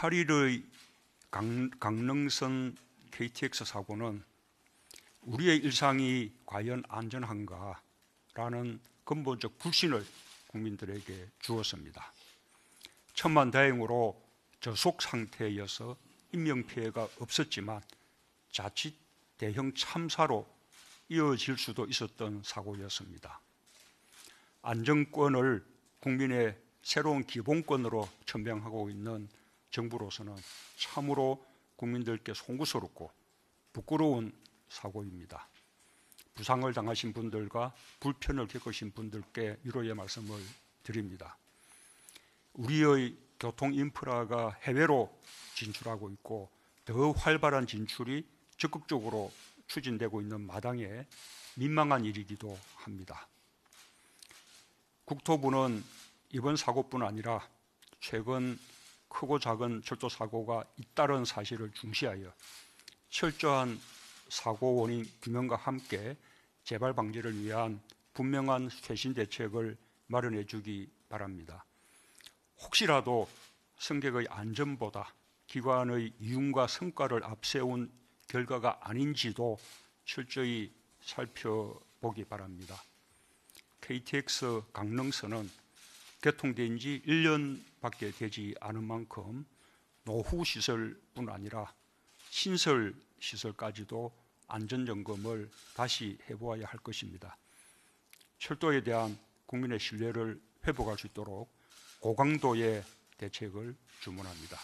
8일의 강, 강릉선 KTX 사고는 우리의 일상이 과연 안전한가라는 근본적 불신을 국민들에게 주었습니다. 천만 다행으로 저속 상태여서 인명 피해가 없었지만 자칫 대형 참사로 이어질 수도 있었던 사고였습니다. 안정권을 국민의 새로운 기본권으로 천명하고 있는 정부로서는 참으로 국민들께 송구스럽고 부끄러운 사고입니다. 부상을 당하신 분들과 불편을 겪으신 분들께 위로의 말씀을 드립니다. 우리의 교통 인프라가 해외로 진출하고 있고 더 활발한 진출이 적극적으로 추진되고 있는 마당에 민망한 일이기도 합니다. 국토부는 이번 사고뿐 아니라 최근 크고 작은 철도 사고가 잇따른 사실을 중시하여 철저한 사고 원인 규명과 함께 재발 방지를 위한 분명한 쇄신 대책을 마련해 주기 바랍니다. 혹시라도 승객의 안전보다 기관의 이윤과 성과를 앞세운 결과가 아닌지도 철저히 살펴보기 바랍니다. KTX 강릉선은 개통된 지 1년밖에 되지 않은 만큼 노후 시설뿐 아니라 신설 시설까지도 안전 점검을 다시 해보아야 할 것입니다. 철도에 대한 국민의 신뢰를 회복할 수 있도록 고강도의 대책을 주문합니다.